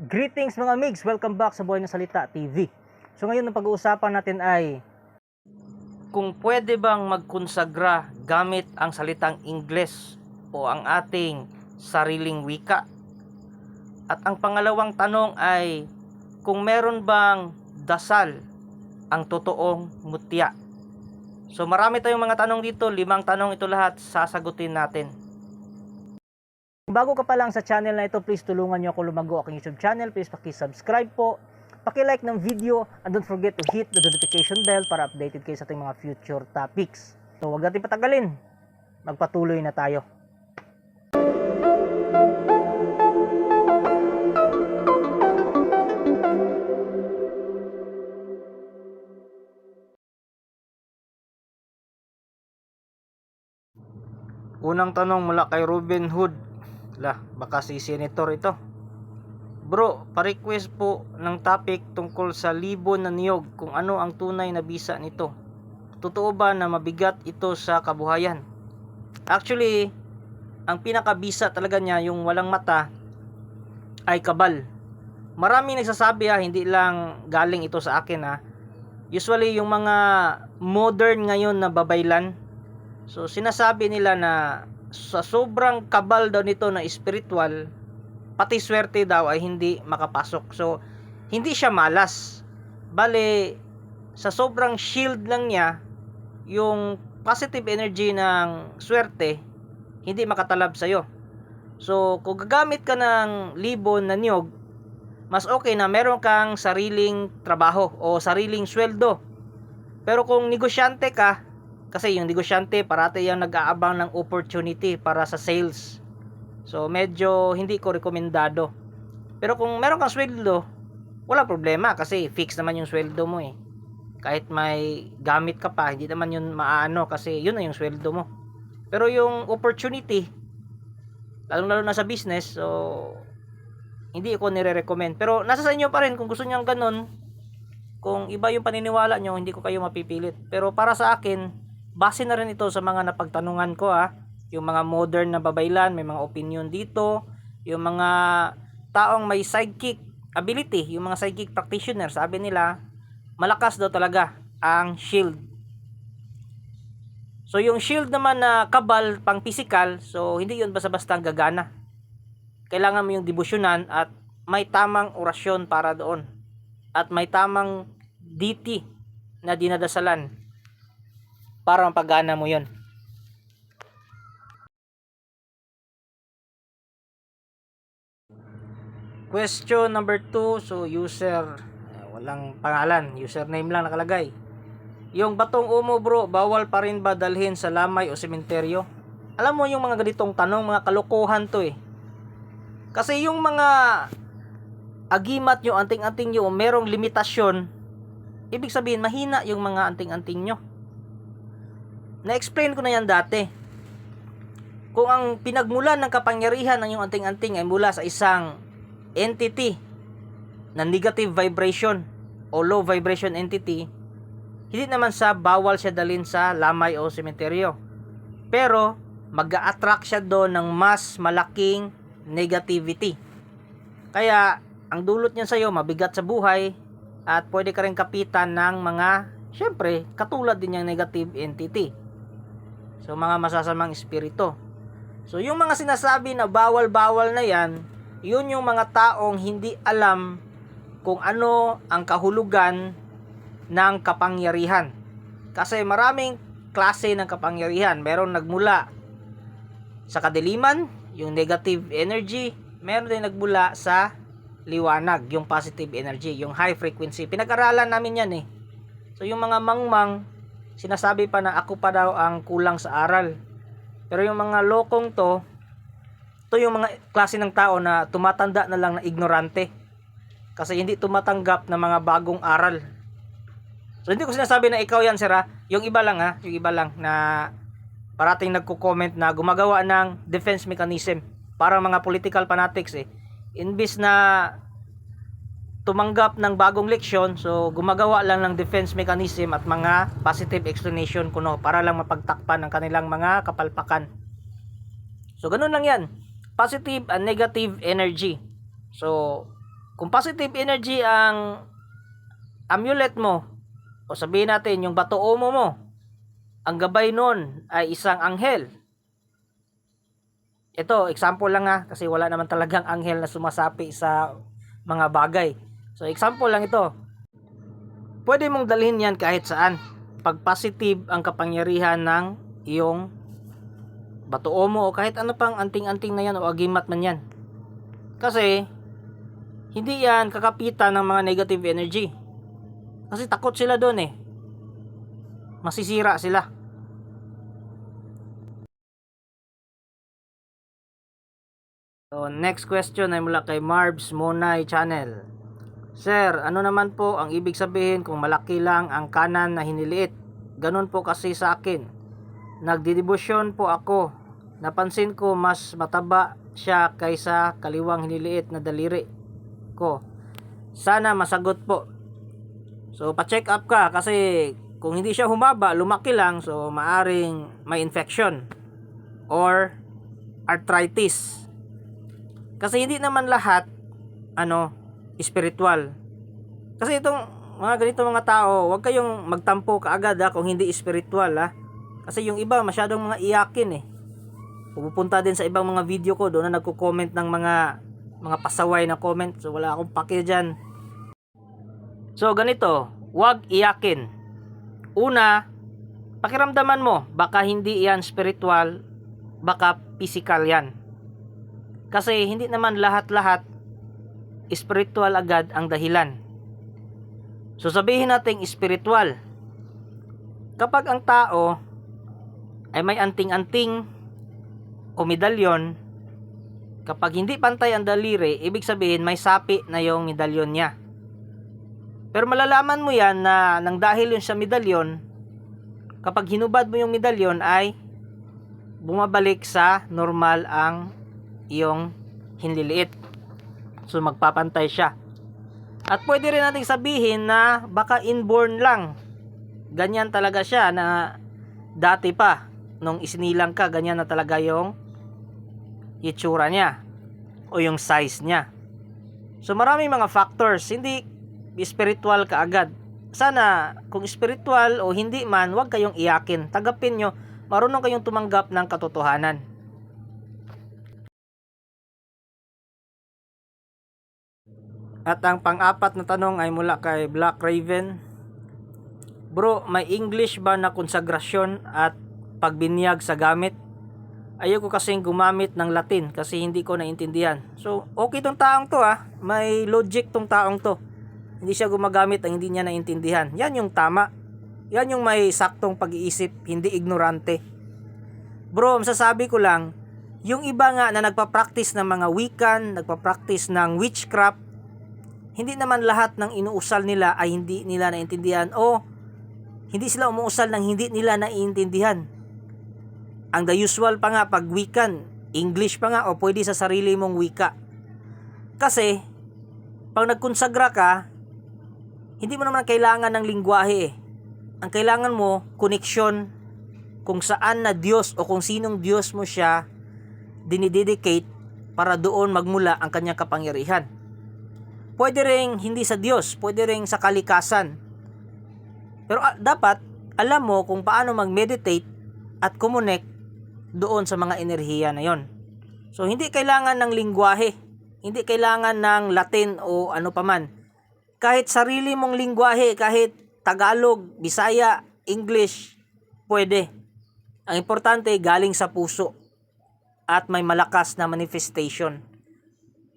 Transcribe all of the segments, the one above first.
Greetings mga migs! Welcome back sa Buhay na Salita TV. So ngayon ang pag-uusapan natin ay kung pwede bang magkonsagra gamit ang salitang Ingles o ang ating sariling wika. At ang pangalawang tanong ay kung meron bang dasal ang totoong mutya. So marami tayong mga tanong dito, limang tanong ito lahat sasagutin natin. Kung bago ka pa lang sa channel na ito, please tulungan niyo ako lumago aking YouTube channel. Please paki-subscribe po, paki-like ng video, and don't forget to hit the notification bell para updated kayo sa ating mga future topics. So huwag natin patagalin, magpatuloy na tayo. Unang tanong mula kay Ruben Hood. Lah, baka si Senator ito. Bro, pa-request po ng topic tungkol sa libon na niyog kung ano ang tunay na bisa nito. Totoo ba na mabigat ito sa kabuhayan? Actually, ang pinakabisa talaga niya, yung walang mata, ay kabal. Marami nagsasabi ha, hindi lang galing ito sa akin ha. Usually, yung mga modern ngayon na babaylan, So sinasabi nila na sa sobrang kabal daw nito na spiritual, pati swerte daw ay hindi makapasok. So hindi siya malas. Bale sa sobrang shield lang niya yung positive energy ng swerte hindi makatalab sa iyo. So kung gagamit ka ng libon na niyog, mas okay na meron kang sariling trabaho o sariling sweldo. Pero kung negosyante ka, kasi yung negosyante parati yung nag-aabang ng opportunity para sa sales. So medyo hindi ko rekomendado. Pero kung meron kang sweldo, wala problema kasi fix naman yung sweldo mo eh. Kahit may gamit ka pa, hindi naman yun maano kasi yun na yung sweldo mo. Pero yung opportunity, lalong-lalo na sa business, so hindi ko nire-recommend. Pero nasa sa inyo pa rin kung gusto niyo ganun. Kung iba yung paniniwala nyo, hindi ko kayo mapipilit. Pero para sa akin, base na rin ito sa mga napagtanungan ko ah. Yung mga modern na babaylan, may mga opinion dito. Yung mga taong may psychic ability, yung mga psychic practitioner, sabi nila, malakas daw talaga ang shield. So yung shield naman na kabal pang physical, so hindi yun basta-basta gagana. Kailangan mo yung debosyonan at may tamang orasyon para doon. At may tamang deity na dinadasalan para mapagana mo yon. Question number 2, so user, eh, walang pangalan, username lang nakalagay. Yung batong umo bro, bawal pa rin ba dalhin sa lamay o sementeryo? Alam mo yung mga ganitong tanong, mga kalokohan to eh. Kasi yung mga agimat nyo, anting-anting nyo, merong limitasyon, ibig sabihin mahina yung mga anting-anting nyo. Na-explain ko na yan dati. Kung ang pinagmulan ng kapangyarihan ng iyong anting-anting ay mula sa isang entity na negative vibration o low vibration entity, hindi naman sa bawal siya dalhin sa lamay o sementeryo. Pero, mag attract siya doon ng mas malaking negativity. Kaya, ang dulot niya sa iyo, mabigat sa buhay, at pwede ka rin kapitan ng mga, syempre, katulad din yung negative entity. So mga masasamang espiritu. So yung mga sinasabi na bawal-bawal na yan, yun yung mga taong hindi alam kung ano ang kahulugan ng kapangyarihan. Kasi maraming klase ng kapangyarihan. Meron nagmula sa kadiliman, yung negative energy. Meron din nagmula sa liwanag, yung positive energy, yung high frequency. Pinag-aralan namin yan eh. So yung mga mangmang, sinasabi pa na ako pa daw ang kulang sa aral. Pero yung mga lokong to, to yung mga klase ng tao na tumatanda na lang na ignorante. Kasi hindi tumatanggap ng mga bagong aral. So hindi ko sinasabi na ikaw yan, sir ha? Yung iba lang ha, yung iba lang na parating nagko-comment na gumagawa ng defense mechanism para mga political fanatics eh. Imbis na tumanggap ng bagong leksyon so gumagawa lang ng defense mechanism at mga positive explanation kuno para lang mapagtakpan ng kanilang mga kapalpakan so ganun lang yan positive and negative energy so kung positive energy ang amulet mo, o sabihin natin yung bato omo mo, ang gabay nun ay isang anghel. Ito, example lang ha, kasi wala naman talagang anghel na sumasapi sa mga bagay. So, example lang ito. Pwede mong dalhin yan kahit saan. Pag positive ang kapangyarihan ng iyong bato omo o kahit ano pang anting-anting na yan o agimat man yan. Kasi, hindi yan kakapitan ng mga negative energy. Kasi takot sila doon eh. Masisira sila. So, next question ay mula kay Marbs Monay Channel. Sir, ano naman po ang ibig sabihin kung malaki lang ang kanan na hiniliit? Ganun po kasi sa akin. Nagdidibusyon po ako. Napansin ko mas mataba siya kaysa kaliwang hiniliit na daliri ko. Sana masagot po. So, pa-check up ka kasi kung hindi siya humaba, lumaki lang, so maaring may infection or arthritis. Kasi hindi naman lahat ano, spiritual. Kasi itong mga ganito mga tao, huwag kayong magtampo kaagad ha, kung hindi spiritual ha. Kasi yung iba masyadong mga iyakin eh. Pupunta din sa ibang mga video ko doon na nagko-comment ng mga mga pasaway na comment. So wala akong pake diyan. So ganito, huwag iyakin. Una, pakiramdaman mo, baka hindi yan spiritual, baka physical yan. Kasi hindi naman lahat-lahat spiritual agad ang dahilan. So sabihin natin spiritual. Kapag ang tao ay may anting-anting o medalyon, kapag hindi pantay ang daliri, ibig sabihin may sapi na yung medalyon niya. Pero malalaman mo yan na nang dahil yun sa medalyon, kapag hinubad mo yung medalyon ay bumabalik sa normal ang iyong hinliliit. So magpapantay siya. At pwede rin nating sabihin na baka inborn lang. Ganyan talaga siya na dati pa nung isinilang ka, ganyan na talaga yung itsura niya o yung size niya. So maraming mga factors, hindi spiritual ka agad. Sana kung spiritual o hindi man, huwag kayong iyakin. Tagapin nyo, marunong kayong tumanggap ng katotohanan. At ang pang-apat na tanong ay mula kay Black Raven. Bro, may English ba na konsagrasyon at pagbinyag sa gamit? Ayoko kasing gumamit ng Latin kasi hindi ko naintindihan. So, okay tong taong to ah. May logic tong taong to. Hindi siya gumagamit ang hindi niya naintindihan. Yan yung tama. Yan yung may saktong pag-iisip, hindi ignorante. Bro, masasabi ko lang, yung iba nga na nagpa-practice ng mga wikan, nagpa-practice ng witchcraft, hindi naman lahat ng inuusal nila ay hindi nila naintindihan o hindi sila umuusal ng hindi nila naiintindihan. Ang the usual pa nga pag wikan, English pa nga o pwede sa sarili mong wika. Kasi, pag nagkonsagra ka, hindi mo naman kailangan ng lingwahe eh. Ang kailangan mo, koneksyon kung saan na Diyos o kung sinong Diyos mo siya dinidedicate para doon magmula ang kanyang kapangyarihan. Pwede ring hindi sa Diyos, pwede ring sa kalikasan. Pero ah, dapat alam mo kung paano mag-meditate at connect doon sa mga enerhiya na yon. So hindi kailangan ng lingwahe, hindi kailangan ng Latin o ano paman. Kahit sarili mong lingwahe, kahit Tagalog, Bisaya, English, pwede. Ang importante galing sa puso at may malakas na manifestation.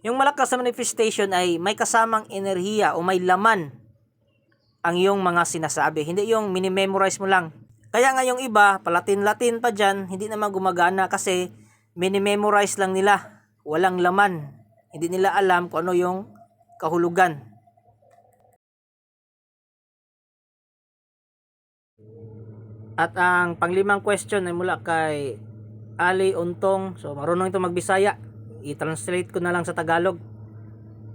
Yung malakas na manifestation ay may kasamang enerhiya o may laman ang iyong mga sinasabi. Hindi yung minimemorize mo lang. Kaya nga yung iba, palatin-latin pa dyan, hindi naman gumagana kasi minimemorize lang nila. Walang laman. Hindi nila alam kung ano yung kahulugan. At ang panglimang question ay mula kay Ali Untong. So marunong ito magbisaya. I-translate ko na lang sa Tagalog.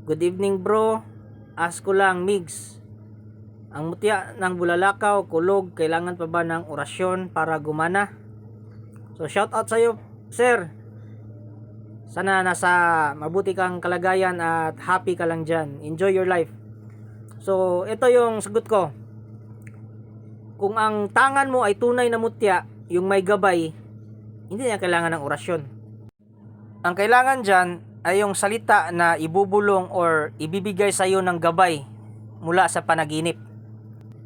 Good evening bro. Ask ko lang Migs. Ang mutya ng bulalakaw, kulog, kailangan pa ba ng orasyon para gumana? So shout out sa iyo, sir. Sana nasa mabuti kang kalagayan at happy ka lang dyan. Enjoy your life. So, ito yung sagot ko. Kung ang tangan mo ay tunay na mutya, yung may gabay, hindi niya kailangan ng orasyon. Ang kailangan dyan ay yung salita na ibubulong or ibibigay sa iyo ng gabay mula sa panaginip.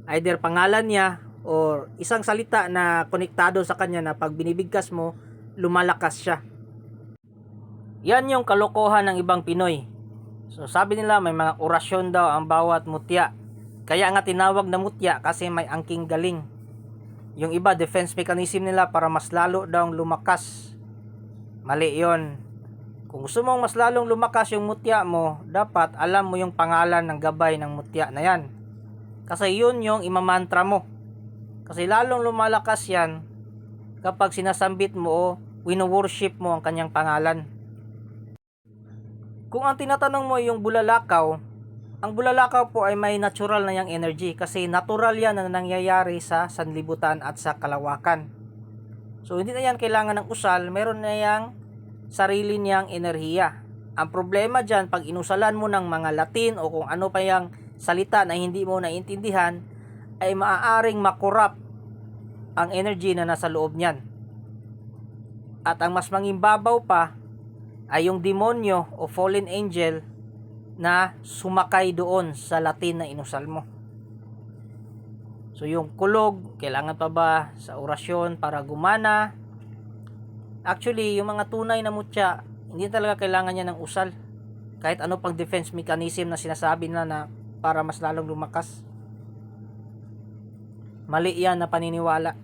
Either pangalan niya or isang salita na konektado sa kanya na pag binibigkas mo, lumalakas siya. Yan yung kalokohan ng ibang Pinoy. So sabi nila may mga orasyon daw ang bawat mutya. Kaya nga tinawag na mutya kasi may angking galing. Yung iba defense mechanism nila para mas lalo daw lumakas. Mali yon. Kung gusto mong mas lalong lumakas yung mutya mo, dapat alam mo yung pangalan ng gabay ng mutya na yan. Kasi yun yung imamantra mo. Kasi lalong lumalakas yan kapag sinasambit mo o wino-worship mo ang kanyang pangalan. Kung ang tinatanong mo yung bulalakaw, ang bulalakaw po ay may natural na yang energy kasi natural yan na nangyayari sa sanlibutan at sa kalawakan. So hindi na yan kailangan ng usal, meron na yang sarili niyang enerhiya. Ang problema dyan, pag inusalan mo ng mga Latin o kung ano pa yung salita na hindi mo naintindihan, ay maaaring makorap ang energy na nasa loob niyan. At ang mas mangimbabaw pa ay yung demonyo o fallen angel na sumakay doon sa Latin na inusal mo. So yung kulog, kailangan pa ba sa orasyon para gumana? Actually, yung mga tunay na mutya, hindi talaga kailangan niya ng usal. Kahit ano pang defense mechanism na sinasabi na na para mas lalong lumakas. Mali yan na paniniwala.